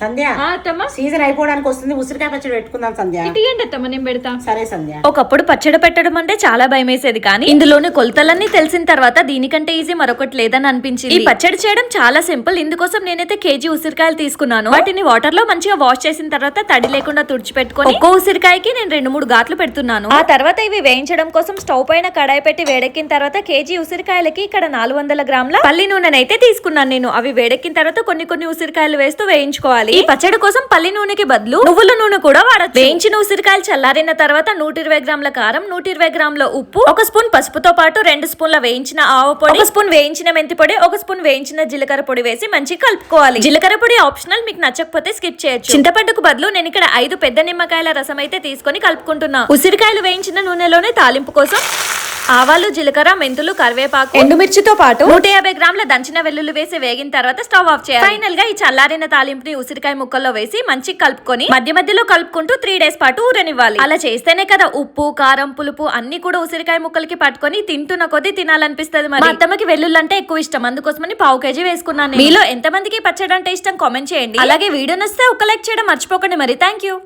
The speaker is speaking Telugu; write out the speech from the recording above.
సంధ్య ఆ, అత్తమ్మ. సీజన్ అయిపోవడానికి వస్తుంది. ఉసిరికాయ పచ్చడి పెట్టుకుందాం సంధ్య. ఇటీయండి అత్తమ్మ నేను పెడతా. సరే సంధ్య. ఒకప్పుడు పచ్చడి పెట్టడం అంటే చాలా భయం వేసేది కానీ ఇందులోని కొలతలన్నీ తెలిసిన తర్వాత దీనికంటే ఈజీ మరొకటి లేదని అనిపించింది. ఈ పచ్చడి చేయడం చాలా సింపుల్. ఇందుకోసం నేనైతే కేజీ ఉసిరికాయలు తీసుకున్నాను. వాటిని వాటర్లో మంచిగా వాష్ చేసిన తర్వాత తడి లేకుండా తుడిచిపెట్టుకొని ఒక్కో ఉసిరికాయకి నేను రెండు మూడు ఘాట్లు పెడుతున్నాను. ఆ తర్వాత ఇవి వేయించడం కోసం స్టవ్ పైన కడాయి పెట్టి వేడెక్కిన తర్వాత కేజీ ఉసిరికాయలకి ఇక్కడ నాలుగు వందల గ్రాముల పల్లి నూనెనైతే తీసుకున్నాను నేను. అవి వేడెక్కిన తర్వాత కొన్ని కొన్ని ఉసిరికాయలు వేస్తూ వేయించుకోవాలి. ఈ పచ్చడి కోసం పల్లి నూనెకి బదులు నువ్వుల నూనె కూడా వాడచ్చు. వేయించిన ఉసిరికాయలు చల్లారిన తర్వాత నూట ఇరవై గ్రాముల కారం నూట ఇరవై గ్రాముల ఉప్పు ఒక స్పూన్ పసుపుతో పాటు రెండు స్పూన్ల వేయించిన ఆవు పొడి ఒక స్పూన్ వేయించిన మెంతి పొడి ఒక స్పూన్ వేయించిన జీలకర్ర పొడి వేసి మంచిగా కలుపుకోవాలి. జీలకర్ర పొడి ఆప్షనల్ మీకు నచ్చకపోతే స్కిప్ చేయొచ్చు. చింతపండుకు బదులు నేను ఇక్కడ ఐదు పెద్ద నిమ్మకాయల రసం అయితే తీసుకొని కలుపుకుంటున్నా. ఉసిరికాయలు వేయించిన నూనెలోనే తాలింపు కోసం ఆవాలు జీలకర్ర మెంతులు కరివేపాకు ఎండుమిర్చితో పాటు నూట యాభై గ్రాముల దంచిన వెల్లుల్లి వేసి వేగిన తర్వాత స్టవ్ ఆఫ్ చేయాలి. ఫైనల్గా ఈ చల్లారిన తాలింపుని ఉసిరికాయ ముక్కల్లో వేసి మంచిగా కలుపుకొని మధ్య మధ్యలో కలుపుకుంటూ త్రీ డేస్ పాటు ఊరనివ్వాలి. అలా చేస్తేనే కదా ఉప్పు కారం పులుపు అన్ని కూడా ఉసిరికాయ ముక్కలకి పట్టుకొని తింటున్న కొద్దీ తినాలనిపిస్తుంది మరి. అత్తమ్మకి వెల్లుల్లి అంటే ఎక్కువ ఇష్టం. అందుకోసమని పావు కేజీ వేసుకున్నాను మీలో ఎంత మందికి పచ్చడి అంటే ఇష్టం? కామెంట్ చేయండి. అలాగే వీడియో నచ్చితే ఒక లైక్ చేయడం మర్చిపోకండి మరి. Thank you